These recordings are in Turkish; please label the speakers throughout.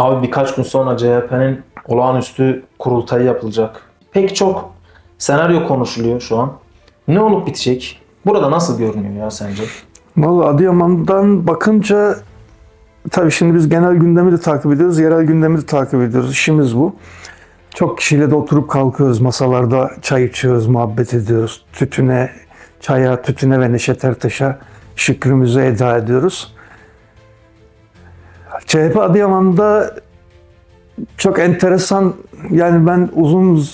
Speaker 1: Abi birkaç gün sonra CHP'nin olağanüstü kurultayı yapılacak. Pek çok senaryo konuşuluyor şu an. Ne olup bitecek? Burada nasıl görünüyor ya sence?
Speaker 2: Vallahi Adıyaman'dan bakınca tabii şimdi biz genel gündemi de takip ediyoruz, yerel gündemi de takip ediyoruz. İşimiz bu. Çok kişiyle de oturup kalkıyoruz, masalarda çay içiyoruz, muhabbet ediyoruz. Tütüne, çaya, tütüne ve Neşet Ertaş'a şükrümüzü eda ediyoruz. CHP Adıyaman'da çok enteresan yani ben uzun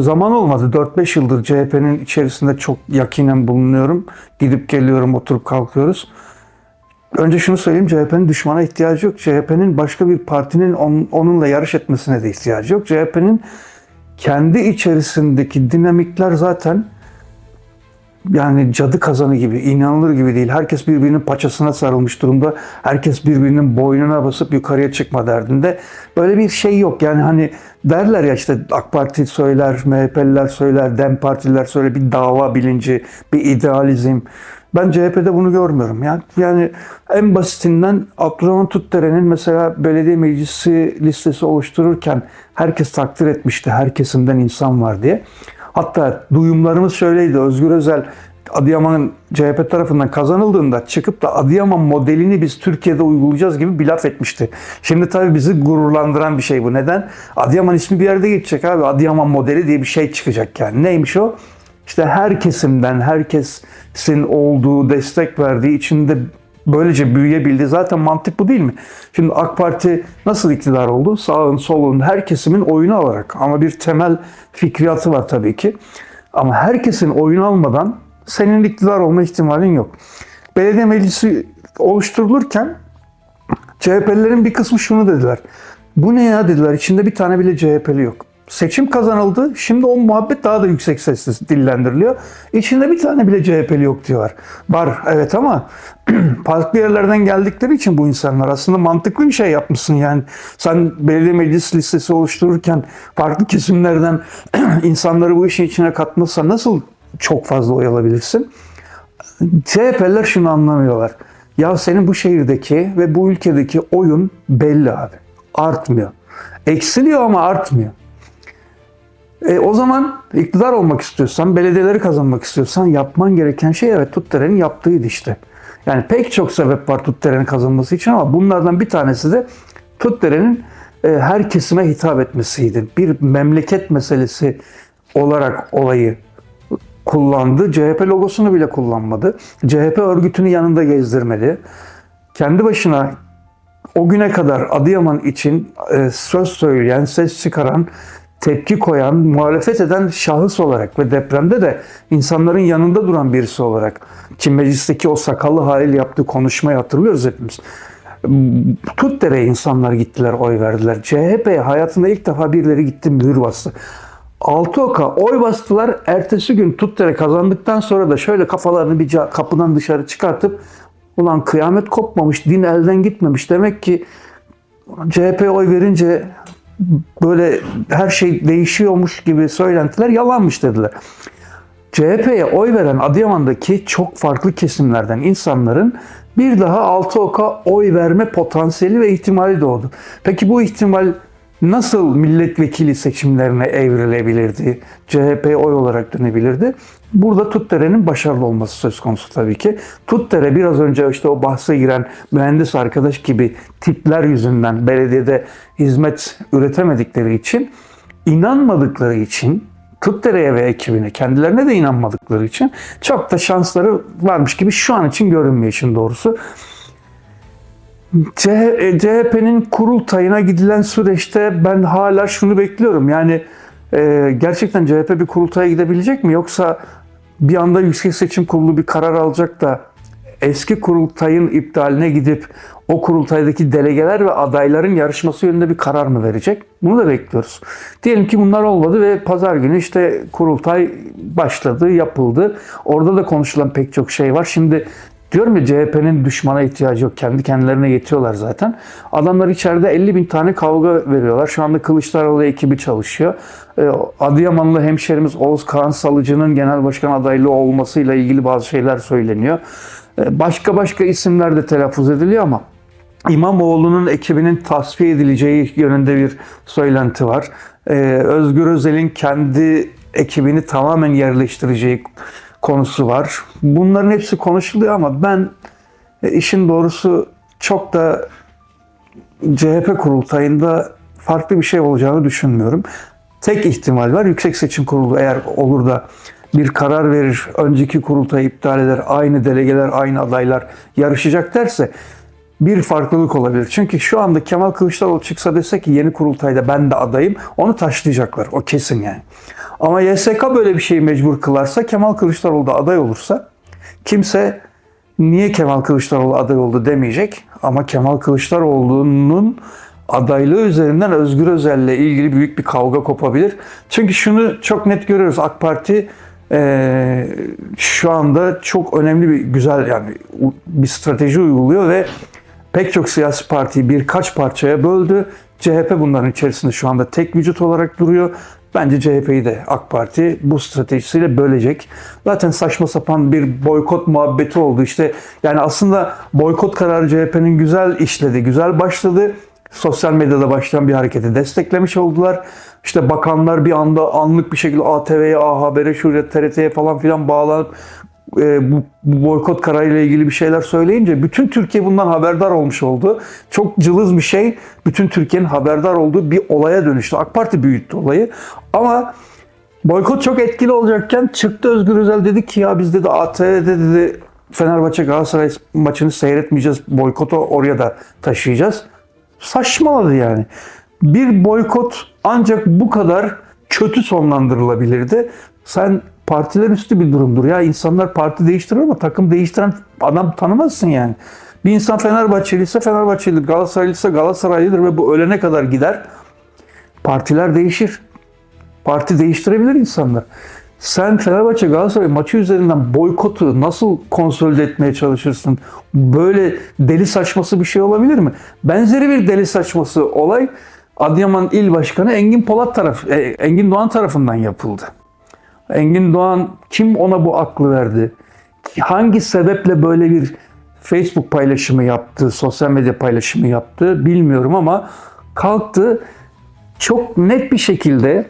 Speaker 2: zaman olmadı 4-5 yıldır CHP'nin içerisinde çok yakinen bulunuyorum. Gidip geliyorum, oturup kalkıyoruz. Önce şunu söyleyeyim CHP'nin düşmana ihtiyacı yok. CHP'nin başka bir partinin on- onunla yarış etmesine de ihtiyacı yok. CHP'nin kendi içerisindeki dinamikler zaten yani cadı kazanı gibi, inanılır gibi değil. Herkes birbirinin paçasına sarılmış durumda. Herkes birbirinin boynuna basıp yukarıya çıkma derdinde. Böyle bir şey yok. Yani hani derler ya işte AK Parti söyler, MHP'liler söyler, DEM Partililer söyler bir dava bilinci, bir idealizm. Ben CHP'de bunu görmüyorum. Yani, yani en basitinden Abdurrahman Tutdere'nin mesela belediye meclisi listesi oluştururken herkes takdir etmişti. Her kesimden insan var diye. Hatta duyumlarımız şöyleydi. Özgür Özel Adıyaman'ın CHP tarafından kazanıldığında çıkıp da Adıyaman modelini biz Türkiye'de uygulayacağız gibi bir laf etmişti. Şimdi tabii bizi gururlandıran bir şey bu. Neden? Adıyaman ismi bir yerde geçecek abi. Adıyaman modeli diye bir şey çıkacak yani. Neymiş o? İşte her kesimden, herkesin olduğu, destek verdiği, içinde böylece büyüyebildi. Zaten mantık bu değil mi? Şimdi AK Parti nasıl iktidar oldu? Sağın, solun, her kesimin oyunu alarak. Ama bir temel fikriyatı var tabii ki. Ama herkesin oyunu almadan senin iktidar olma ihtimalin yok. Belediye meclisi oluşturulurken CHP'lilerin bir kısmı şunu dediler. Bu ne ya dediler. İçinde bir tane bile CHP'li yok. Seçim kazanıldı. Şimdi o muhabbet daha da yüksek sesle dillendiriliyor. İçinde bir tane bile CHP'li yok diyorlar. Var evet ama farklı yerlerden geldikleri için bu insanlar aslında mantıklı bir şey yapmışsın. Yani sen belediye meclis listesi oluştururken farklı kesimlerden insanları bu işin içine katmazsa nasıl çok fazla oy alabilirsin? CHP'liler şunu anlamıyorlar. Ya senin bu şehirdeki ve bu ülkedeki oyun belli abi. Artmıyor. Eksiliyor ama artmıyor. E, o zaman iktidar olmak istiyorsan, belediyeleri kazanmak istiyorsan yapman gereken şey evet Tutteren'in yaptığıydı işte. Yani pek çok sebep var Tutteren'in kazanması için ama bunlardan bir tanesi de Tutteren'in e, her kesime hitap etmesiydi. Bir memleket meselesi olarak olayı kullandı. CHP logosunu bile kullanmadı. CHP örgütünü yanında gezdirmedi. Kendi başına o güne kadar Adıyaman için e, söz söyleyen, ses çıkaran, tepki koyan, muhalefet eden şahıs olarak ve depremde de insanların yanında duran birisi olarak ki meclisteki o sakallı haliyle yaptığı konuşmayı hatırlıyoruz hepimiz. Tutdere'ye insanlar gittiler, oy verdiler. CHP hayatında ilk defa birileri gitti mühür bastı. Altıoka oy bastılar. Ertesi gün Tuttere kazandıktan sonra da şöyle kafalarını bir kapıdan dışarı çıkartıp ulan kıyamet kopmamış, din elden gitmemiş. Demek ki CHP oy verince böyle her şey değişiyormuş gibi söylentiler yalanmış dediler. CHP'ye oy veren Adıyaman'daki çok farklı kesimlerden insanların bir daha altı oka oy verme potansiyeli ve ihtimali doğdu. Peki bu ihtimal nasıl milletvekili seçimlerine evrilebilirdi? CHP oy olarak dönebilirdi. Burada Tuttere'nin başarılı olması söz konusu tabii ki. Tuttere biraz önce işte o bahse giren mühendis arkadaş gibi tipler yüzünden belediyede hizmet üretemedikleri için inanmadıkları için Tuttere'ye ve ekibine kendilerine de inanmadıkları için çok da şansları varmış gibi şu an için görünmüyor işin doğrusu. CHP'nin kurultayına gidilen süreçte ben hala şunu bekliyorum. Yani e, gerçekten CHP bir kurultaya gidebilecek mi? Yoksa bir anda Yüksek Seçim Kurulu bir karar alacak da eski kurultayın iptaline gidip o kurultaydaki delegeler ve adayların yarışması yönünde bir karar mı verecek? Bunu da bekliyoruz. Diyelim ki bunlar olmadı ve pazar günü işte kurultay başladı, yapıldı. Orada da konuşulan pek çok şey var. Şimdi Diyorum ya CHP'nin düşmana ihtiyacı yok. Kendi kendilerine yetiyorlar zaten. Adamlar içeride 50 bin tane kavga veriyorlar. Şu anda Kılıçdaroğlu ekibi çalışıyor. Ee, Adıyamanlı hemşerimiz Oğuz Kağan Salıcı'nın genel başkan adaylığı olmasıyla ilgili bazı şeyler söyleniyor. Ee, Başka başka isimler de telaffuz ediliyor ama İmamoğlu'nun ekibinin tasfiye edileceği yönünde bir söylenti var. Ee, Özgür Özel'in kendi ekibini tamamen yerleştireceği konusu var. Bunların hepsi konuşuluyor ama ben e, işin doğrusu çok da CHP kurultayında farklı bir şey olacağını düşünmüyorum. Tek ihtimal var. Yüksek Seçim Kurulu eğer olur da bir karar verir, önceki kurultayı iptal eder, aynı delegeler, aynı adaylar yarışacak derse bir farklılık olabilir. Çünkü şu anda Kemal Kılıçdaroğlu çıksa dese ki yeni kurultayda ben de adayım, onu taşlayacaklar. O kesin yani. Ama YSK böyle bir şeyi mecbur kılarsa, Kemal Kılıçdaroğlu da aday olursa kimse niye Kemal Kılıçdaroğlu aday oldu demeyecek. Ama Kemal Kılıçdaroğlu'nun adaylığı üzerinden Özgür Özel'le ilgili büyük bir kavga kopabilir. Çünkü şunu çok net görüyoruz. AK Parti eee, şu anda çok önemli bir güzel yani bir strateji uyguluyor ve pek çok siyasi partiyi birkaç parçaya böldü. CHP bunların içerisinde şu anda tek vücut olarak duruyor. Bence CHP'yi de AK Parti bu stratejisiyle bölecek. Zaten saçma sapan bir boykot muhabbeti oldu. İşte yani aslında boykot kararı CHP'nin güzel işledi, güzel başladı. Sosyal medyada başlayan bir hareketi desteklemiş oldular. İşte bakanlar bir anda anlık bir şekilde ATV'ye, A Haber'e, şuraya TRT'ye falan filan bağlanıp e, bu, bu boykot kararıyla ilgili bir şeyler söyleyince bütün Türkiye bundan haberdar olmuş oldu. Çok cılız bir şey. Bütün Türkiye'nin haberdar olduğu bir olaya dönüştü. AK Parti büyüttü olayı. Ama boykot çok etkili olacakken çıktı Özgür Özel dedi ki ya biz dedi ATV'de dedi Fenerbahçe Galatasaray maçını seyretmeyeceğiz. Boykotu oraya da taşıyacağız. Saçmaladı yani. Bir boykot ancak bu kadar kötü sonlandırılabilirdi. Sen partiler üstü bir durumdur. Ya insanlar parti değiştirir ama takım değiştiren adam tanımazsın yani. Bir insan Fenerbahçeli ise Fenerbahçelidir, Galatasaraylı ise Galatasaraylıdır ve bu ölene kadar gider. Partiler değişir. Parti değiştirebilir insanlar. Sen Fenerbahçe Galatasaray maçı üzerinden boykotu nasıl konsolide etmeye çalışırsın? Böyle deli saçması bir şey olabilir mi? Benzeri bir deli saçması olay Adıyaman İl Başkanı Engin Polat taraf, e, Engin Doğan tarafından yapıldı. Engin Doğan kim ona bu aklı verdi? Hangi sebeple böyle bir Facebook paylaşımı yaptı, sosyal medya paylaşımı yaptı bilmiyorum ama kalktı çok net bir şekilde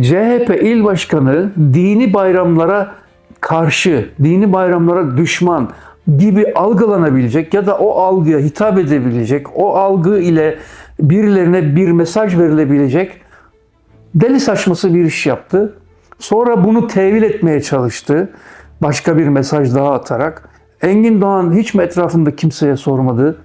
Speaker 2: CHP il başkanı dini bayramlara karşı, dini bayramlara düşman gibi algılanabilecek ya da o algıya hitap edebilecek, o algı ile birilerine bir mesaj verilebilecek deli saçması bir iş yaptı. Sonra bunu tevil etmeye çalıştı. Başka bir mesaj daha atarak. Engin Doğan hiç mi etrafında kimseye sormadı?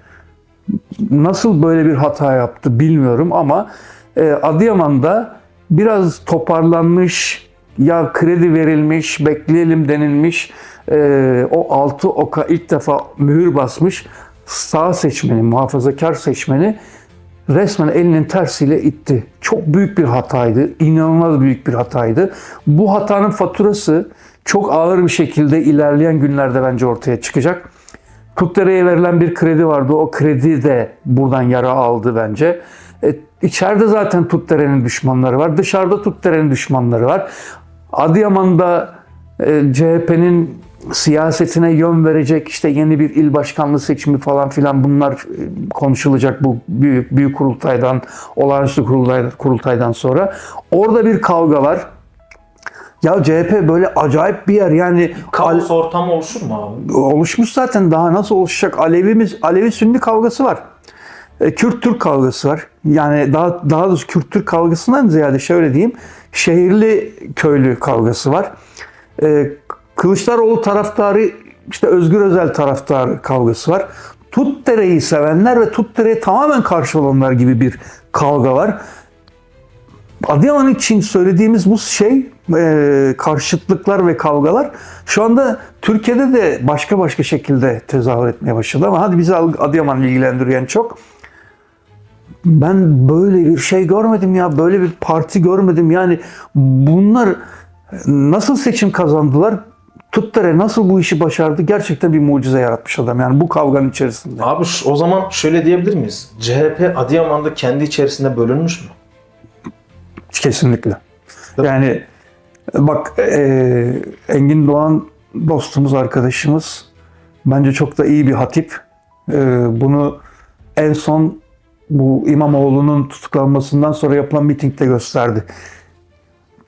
Speaker 2: Nasıl böyle bir hata yaptı bilmiyorum ama e, Adıyaman'da biraz toparlanmış, ya kredi verilmiş, bekleyelim denilmiş, e, o altı oka ilk defa mühür basmış sağ seçmeni, muhafazakar seçmeni resmen elinin tersiyle itti. Çok büyük bir hataydı. inanılmaz büyük bir hataydı. Bu hatanın faturası çok ağır bir şekilde ilerleyen günlerde bence ortaya çıkacak. Kutdere'ye verilen bir kredi vardı. O kredi de buradan yara aldı bence. E, içeride zaten Tutdere'nin düşmanları var. Dışarıda Tutdere'nin düşmanları var. Adıyaman'da e, CHP'nin siyasetine yön verecek işte yeni bir il başkanlığı seçimi falan filan bunlar e, konuşulacak bu büyük büyük kurultaydan olağanüstü kurultay, kurultaydan sonra. Orada bir kavga var. Ya CHP böyle acayip bir yer yani
Speaker 1: Kaos ortamı oluşur mu abi?
Speaker 2: oluşmuş zaten daha nasıl oluşacak? Alevimiz Alevi Sünni kavgası var. E, Kürt Türk kavgası var. Yani daha daha doğrusu Kürt Türk kavgasından ziyade şöyle diyeyim. Şehirli köylü kavgası var. Kılıçdaroğlu taraftarı işte Özgür Özel taraftarı kavgası var. Tutdere'yi sevenler ve Tutdere'ye tamamen karşı olanlar gibi bir kavga var. Adıyaman için söylediğimiz bu şey e, karşıtlıklar ve kavgalar şu anda Türkiye'de de başka başka şekilde tezahür etmeye başladı ama hadi bizi Adıyaman ilgilendiriyen çok. Ben böyle bir şey görmedim ya böyle bir parti görmedim yani bunlar nasıl seçim kazandılar Tuttere nasıl bu işi başardı gerçekten bir mucize yaratmış adam yani bu kavganın içerisinde.
Speaker 1: Abi o zaman şöyle diyebilir miyiz? CHP Adıyaman'da kendi içerisinde bölünmüş mü?
Speaker 2: Kesinlikle. Yani bak e, Engin Doğan dostumuz, arkadaşımız bence çok da iyi bir hatip. E, bunu en son bu İmamoğlu'nun tutuklanmasından sonra yapılan mitingde gösterdi.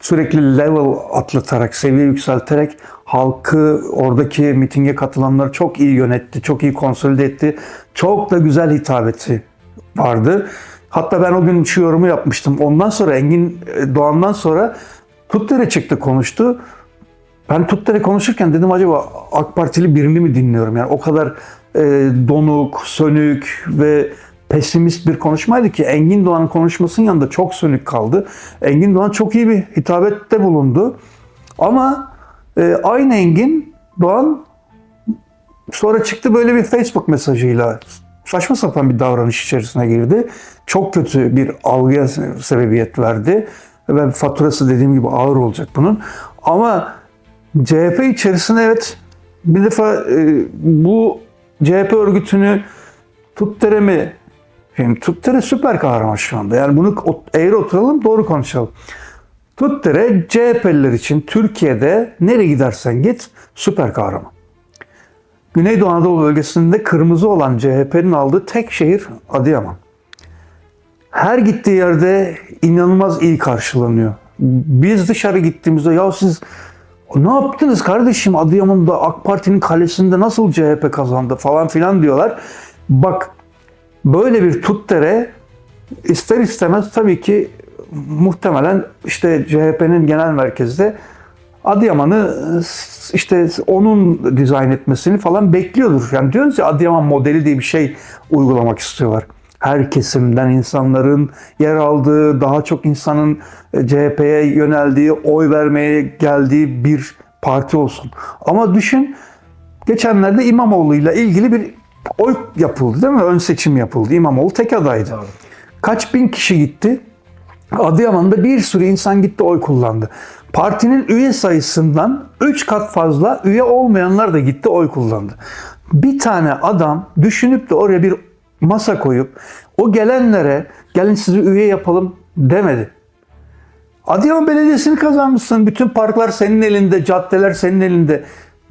Speaker 2: Sürekli level atlatarak, seviye yükselterek halkı oradaki mitinge katılanları çok iyi yönetti, çok iyi konsolide etti. Çok da güzel hitabeti vardı. Hatta ben o gün şu yorumu yapmıştım. Ondan sonra Engin e, Doğan'dan sonra Tuttere çıktı konuştu. Ben Tuttere konuşurken dedim acaba AK Partili birini mi dinliyorum? Yani o kadar e, donuk, sönük ve pesimist bir konuşmaydı ki Engin Doğan'ın konuşmasının yanında çok sönük kaldı. Engin Doğan çok iyi bir hitabette bulundu. Ama e, aynı Engin Doğan sonra çıktı böyle bir Facebook mesajıyla saçma sapan bir davranış içerisine girdi. Çok kötü bir algıya sebebiyet verdi. Ve faturası dediğim gibi ağır olacak bunun. Ama CHP içerisinde evet bir defa e, bu CHP örgütünü Tuttere mi? Şimdi Tuttere süper kahraman şu anda. Yani bunu eğri oturalım doğru konuşalım. Tuttere CHP'liler için Türkiye'de nereye gidersen git süper kahraman. Güneydoğu Anadolu bölgesinde kırmızı olan CHP'nin aldığı tek şehir Adıyaman. Her gittiği yerde inanılmaz iyi karşılanıyor. Biz dışarı gittiğimizde ya siz ne yaptınız kardeşim Adıyaman'da AK Parti'nin kalesinde nasıl CHP kazandı falan filan diyorlar. Bak böyle bir tuttere ister istemez tabii ki muhtemelen işte CHP'nin genel merkezde Adıyaman'ı işte onun dizayn etmesini falan bekliyordur. Yani diyoruz ya Adıyaman modeli diye bir şey uygulamak istiyorlar. Her kesimden insanların yer aldığı, daha çok insanın e, CHP'ye yöneldiği, oy vermeye geldiği bir parti olsun. Ama düşün geçenlerde İmamoğlu'yla ilgili bir oy yapıldı değil mi? Ön seçim yapıldı. İmamoğlu tek adaydı.
Speaker 1: Tabii.
Speaker 2: Kaç bin kişi gitti? Adıyaman'da bir sürü insan gitti oy kullandı. Partinin üye sayısından 3 kat fazla üye olmayanlar da gitti oy kullandı. Bir tane adam düşünüp de oraya bir masa koyup o gelenlere gelin sizi üye yapalım demedi. Adıyaman Belediyesi'ni kazanmışsın. Bütün parklar senin elinde, caddeler senin elinde.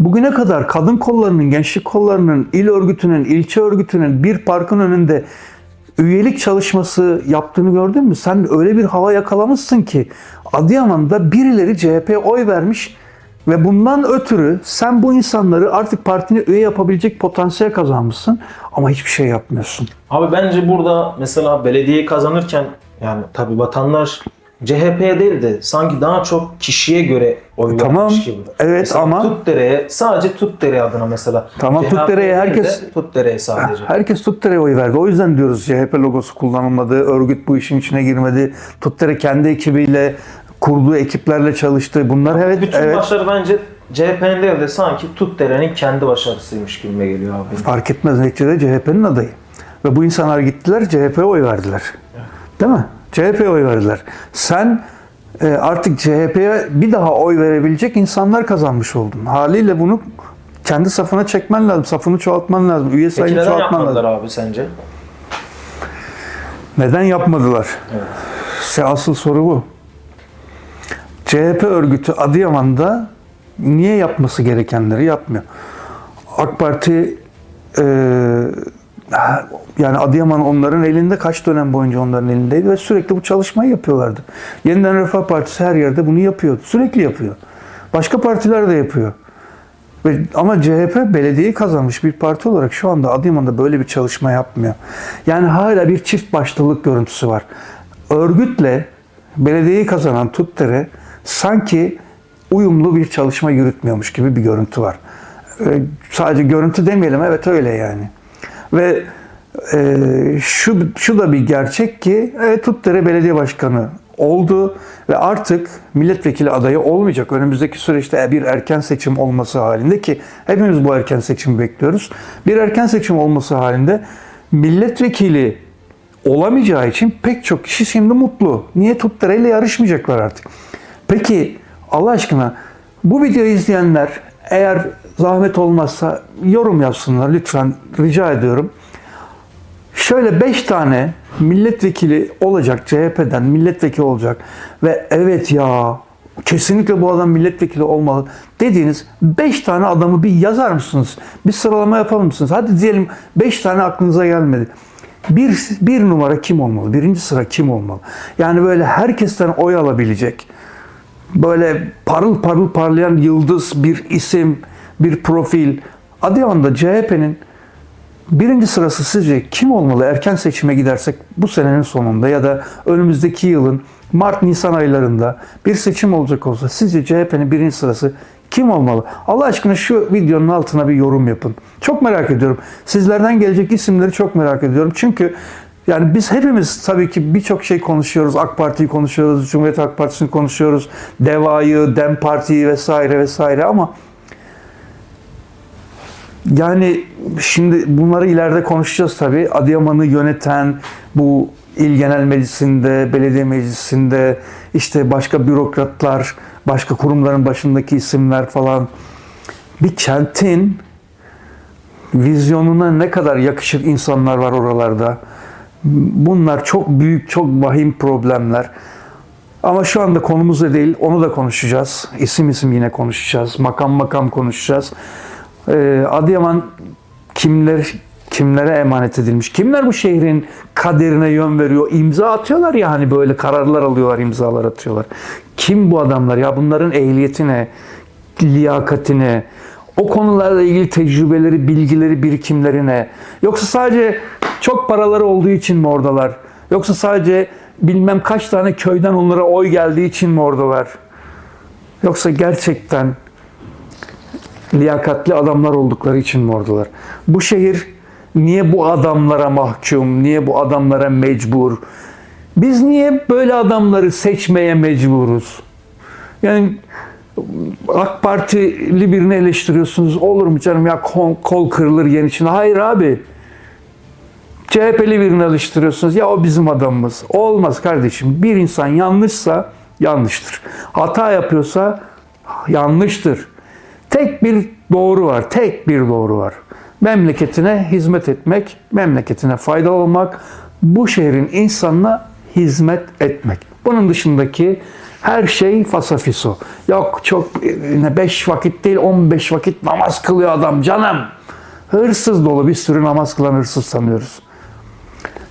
Speaker 2: Bugüne kadar kadın kollarının, gençlik kollarının, il örgütünün, ilçe örgütünün bir parkın önünde üyelik çalışması yaptığını gördün mü? Sen öyle bir hava yakalamışsın ki Adıyaman'da birileri CHP'ye oy vermiş ve bundan ötürü sen bu insanları artık partine üye yapabilecek potansiyel kazanmışsın ama hiçbir şey yapmıyorsun.
Speaker 1: Abi bence burada mesela belediyeyi kazanırken yani tabii vatandaş CHP'ye değil de sanki daha çok kişiye göre oy
Speaker 2: Tamam,
Speaker 1: vermiş gibi.
Speaker 2: evet
Speaker 1: Mesela
Speaker 2: ama-
Speaker 1: Tutdere'ye sadece Tutdere adına mesela.
Speaker 2: Tamam,
Speaker 1: CHP
Speaker 2: Tutdere'ye
Speaker 1: de
Speaker 2: herkes-
Speaker 1: Tutdere'ye sadece.
Speaker 2: Herkes Tuttere oy verdi. O yüzden diyoruz CHP logosu kullanılmadı. Örgüt bu işin içine girmedi. Tuttere kendi ekibiyle kurduğu ekiplerle çalıştı. Bunlar evet
Speaker 1: Bütün
Speaker 2: evet
Speaker 1: başarı bence CHP'nin değil de sanki Tutdere'nin kendi başarısıymış gibime geliyor abi.
Speaker 2: fark etmez neticede CHP'nin adayı. Ve bu insanlar gittiler CHP'ye oy verdiler. Değil mi? CHP'ye oy verdiler. Sen e, artık CHP'ye bir daha oy verebilecek insanlar kazanmış oldun. Haliyle bunu kendi safına çekmen lazım. Safını çoğaltman lazım. Üye
Speaker 1: Peki
Speaker 2: sayını
Speaker 1: neden
Speaker 2: çoğaltman
Speaker 1: yapmadılar
Speaker 2: lazım.
Speaker 1: abi sence?
Speaker 2: Neden yapmadılar?
Speaker 1: Evet.
Speaker 2: İşte asıl soru bu. CHP örgütü Adıyaman'da niye yapması gerekenleri yapmıyor? AK Parti e, yani Adıyaman onların elinde kaç dönem boyunca onların elindeydi ve sürekli bu çalışmayı yapıyorlardı. Yeniden Refah Partisi her yerde bunu yapıyor. Sürekli yapıyor. Başka partiler de yapıyor. Ve, ama CHP belediyeyi kazanmış bir parti olarak şu anda Adıyaman'da böyle bir çalışma yapmıyor. Yani hala bir çift başlılık görüntüsü var. Örgütle belediyeyi kazanan Tuttere sanki uyumlu bir çalışma yürütmüyormuş gibi bir görüntü var. Ee, sadece görüntü demeyelim evet öyle yani. Ve e, şu şu da bir gerçek ki evet, Tuttere Belediye Başkanı oldu ve artık milletvekili adayı olmayacak. Önümüzdeki süreçte bir erken seçim olması halinde ki hepimiz bu erken seçimi bekliyoruz. Bir erken seçim olması halinde milletvekili olamayacağı için pek çok kişi şimdi mutlu. Niye Tuttere ile yarışmayacaklar artık? Peki Allah aşkına bu videoyu izleyenler eğer zahmet olmazsa yorum yazsınlar lütfen rica ediyorum. Şöyle 5 tane milletvekili olacak CHP'den milletvekili olacak ve evet ya kesinlikle bu adam milletvekili olmalı dediğiniz 5 tane adamı bir yazar mısınız? Bir sıralama yapar mısınız? Hadi diyelim 5 tane aklınıza gelmedi. Bir, bir numara kim olmalı? Birinci sıra kim olmalı? Yani böyle herkesten oy alabilecek, böyle parıl parıl parlayan yıldız bir isim, bir profil. Adıyaman'da CHP'nin birinci sırası sizce kim olmalı? Erken seçime gidersek bu senenin sonunda ya da önümüzdeki yılın Mart-Nisan aylarında bir seçim olacak olsa sizce CHP'nin birinci sırası kim olmalı? Allah aşkına şu videonun altına bir yorum yapın. Çok merak ediyorum. Sizlerden gelecek isimleri çok merak ediyorum. Çünkü yani biz hepimiz tabii ki birçok şey konuşuyoruz. AK Parti'yi konuşuyoruz, Cumhuriyet Halk Partisi'ni konuşuyoruz. DEVA'yı, DEM Parti'yi vesaire vesaire ama yani şimdi bunları ileride konuşacağız tabii. Adıyaman'ı yöneten bu il genel meclisinde, belediye meclisinde işte başka bürokratlar, başka kurumların başındaki isimler falan bir kentin vizyonuna ne kadar yakışır insanlar var oralarda. Bunlar çok büyük, çok vahim problemler. Ama şu anda konumuz da değil, onu da konuşacağız. İsim isim yine konuşacağız. Makam makam konuşacağız. Ee, Adıyaman kimler kimlere emanet edilmiş? Kimler bu şehrin kaderine yön veriyor? İmza atıyorlar ya hani böyle kararlar alıyorlar, imzalar atıyorlar. Kim bu adamlar ya? Bunların ehliyetine, liyakatine, o konularla ilgili tecrübeleri, bilgileri, birikimlerine. Yoksa sadece çok paraları olduğu için mi oradalar? Yoksa sadece bilmem kaç tane köyden onlara oy geldiği için mi oradalar? Yoksa gerçekten liyakatli adamlar oldukları için mi oradalar? Bu şehir niye bu adamlara mahkum, niye bu adamlara mecbur? Biz niye böyle adamları seçmeye mecburuz? Yani AK Partili birini eleştiriyorsunuz. Olur mu canım ya kol, kırılır yen içinde. Hayır abi. CHP'li birini eleştiriyorsunuz. Ya o bizim adamımız. Olmaz kardeşim. Bir insan yanlışsa yanlıştır. Hata yapıyorsa yanlıştır. Tek bir doğru var. Tek bir doğru var. Memleketine hizmet etmek, memleketine faydalı olmak, bu şehrin insanına hizmet etmek. Bunun dışındaki her şey fasafiso. Yok çok 5 vakit değil 15 vakit namaz kılıyor adam canım. Hırsız dolu bir sürü namaz kılan hırsız tanıyoruz.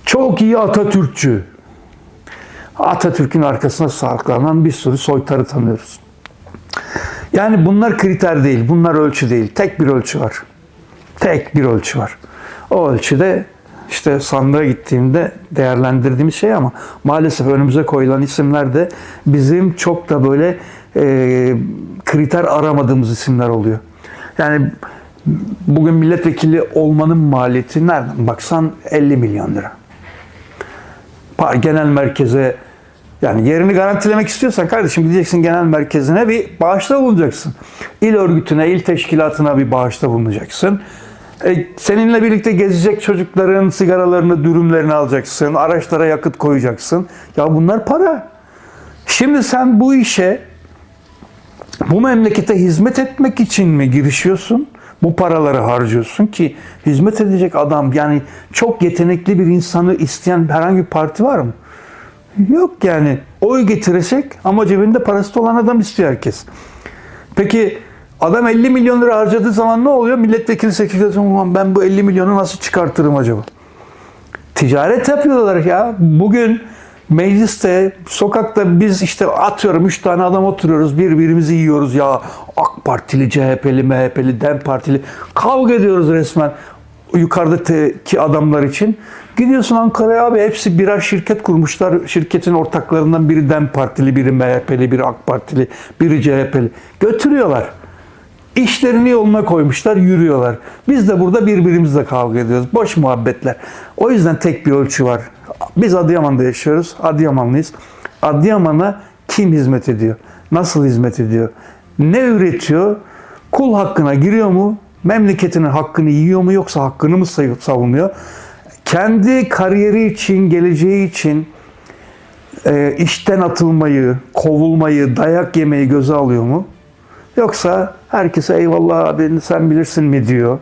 Speaker 2: Çok iyi Atatürkçü. Atatürk'ün arkasına saklanan bir sürü soytarı tanıyoruz. Yani bunlar kriter değil, bunlar ölçü değil. Tek bir ölçü var. Tek bir ölçü var. O ölçüde işte sandığa gittiğimde değerlendirdiğimiz şey ama maalesef önümüze koyulan isimler de bizim çok da böyle e, kriter aramadığımız isimler oluyor. Yani bugün milletvekili olmanın maliyeti nereden baksan 50 milyon lira. Genel merkeze yani yerini garantilemek istiyorsan kardeşim gideceksin genel merkezine bir bağışta bulunacaksın. İl örgütüne, il teşkilatına bir bağışta bulunacaksın. E, seninle birlikte gezecek çocukların sigaralarını, dürümlerini alacaksın. Araçlara yakıt koyacaksın. Ya bunlar para. Şimdi sen bu işe bu memlekete hizmet etmek için mi girişiyorsun? Bu paraları harcıyorsun ki hizmet edecek adam yani çok yetenekli bir insanı isteyen herhangi bir parti var mı? Yok yani. Oy getirecek ama cebinde parası olan adam istiyor herkes. Peki adam 50 milyon lira harcadığı zaman ne oluyor? Milletvekili seçiliyor. Ulan Ben bu 50 milyonu nasıl çıkartırım acaba? Ticaret yapıyorlar ya. Bugün mecliste, sokakta biz işte atıyorum 3 tane adam oturuyoruz. Birbirimizi yiyoruz ya. AK Partili, CHP'li, MHP'li, DEM Partili. Kavga ediyoruz resmen yukarıdaki adamlar için. Gidiyorsun Ankara'ya abi hepsi birer şirket kurmuşlar. Şirketin ortaklarından biri DEM Partili, biri MHP'li, biri AK Partili, biri CHP'li. Götürüyorlar. İşlerini yoluna koymuşlar, yürüyorlar. Biz de burada birbirimizle kavga ediyoruz. Boş muhabbetler. O yüzden tek bir ölçü var. Biz Adıyaman'da yaşıyoruz. Adıyamanlıyız. Adıyaman'a kim hizmet ediyor? Nasıl hizmet ediyor? Ne üretiyor? Kul hakkına giriyor mu? Memleketinin hakkını yiyor mu yoksa hakkını mı savunuyor? Kendi kariyeri için, geleceği için e, işten atılmayı, kovulmayı, dayak yemeyi göze alıyor mu? Yoksa herkese eyvallah abi sen bilirsin mi diyor.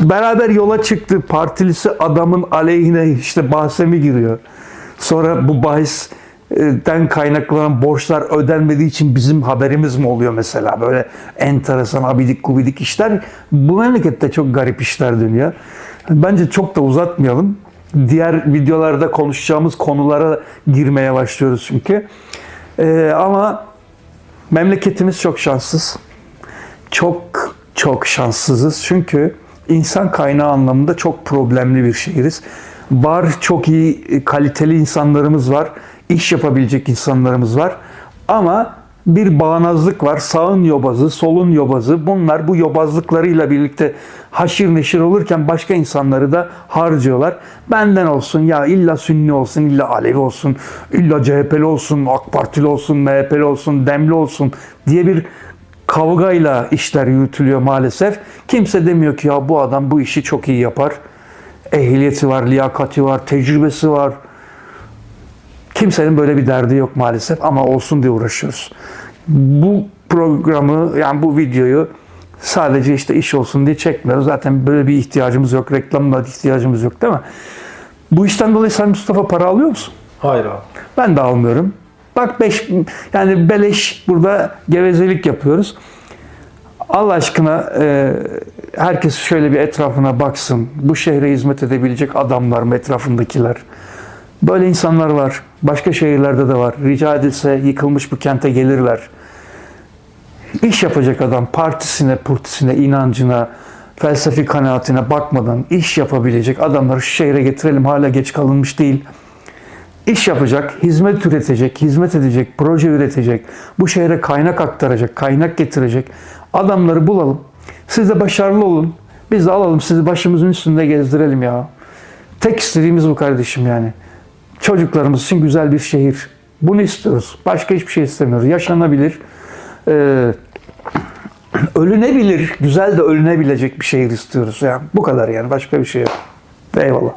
Speaker 2: Beraber yola çıktı partilisi adamın aleyhine işte bahse mi giriyor? Sonra bu bahisten kaynaklanan borçlar ödenmediği için bizim haberimiz mi oluyor mesela? Böyle enteresan abidik gubidik işler. Bu memlekette çok garip işler dönüyor. Bence çok da uzatmayalım. diğer videolarda konuşacağımız konulara girmeye başlıyoruz çünkü. Ee, ama memleketimiz çok şanssız. Çok çok şanssızız çünkü insan kaynağı anlamında çok problemli bir şehiriz. Var çok iyi kaliteli insanlarımız var. iş yapabilecek insanlarımız var. Ama bir bağnazlık var. Sağın yobazı, solun yobazı. Bunlar bu yobazlıklarıyla birlikte haşir neşir olurken başka insanları da harcıyorlar. Benden olsun ya illa Sünni olsun, illa Alevi olsun, illa CHP'li olsun, AK Partili olsun, MHP'li olsun, Demli olsun diye bir kavgayla işler yürütülüyor maalesef. Kimse demiyor ki ya bu adam bu işi çok iyi yapar. Ehliyeti var, liyakati var, tecrübesi var. Kimsenin böyle bir derdi yok maalesef ama olsun diye uğraşıyoruz. Bu programı yani bu videoyu sadece işte iş olsun diye çekmiyoruz. Zaten böyle bir ihtiyacımız yok. Reklamla ihtiyacımız yok değil mi? Bu işten dolayı sen Mustafa para alıyor musun?
Speaker 1: Hayır abi.
Speaker 2: Ben de almıyorum. Bak beş, yani beleş burada gevezelik yapıyoruz. Allah aşkına e, herkes şöyle bir etrafına baksın. Bu şehre hizmet edebilecek adamlar mı etrafındakiler? Böyle insanlar var. Başka şehirlerde de var. Rica edilse yıkılmış bu kente gelirler. İş yapacak adam partisine, purtisine, inancına, felsefi kanaatine bakmadan iş yapabilecek adamları şu şehre getirelim. Hala geç kalınmış değil iş yapacak, hizmet üretecek, hizmet edecek, proje üretecek, bu şehre kaynak aktaracak, kaynak getirecek adamları bulalım. Siz de başarılı olun. Biz de alalım sizi başımızın üstünde gezdirelim ya. Tek istediğimiz bu kardeşim yani. Çocuklarımız için güzel bir şehir. Bunu istiyoruz. Başka hiçbir şey istemiyoruz. Yaşanabilir. Ee, ölünebilir. Güzel de ölünebilecek bir şehir istiyoruz. Yani bu kadar yani. Başka bir şey yok. Eyvallah.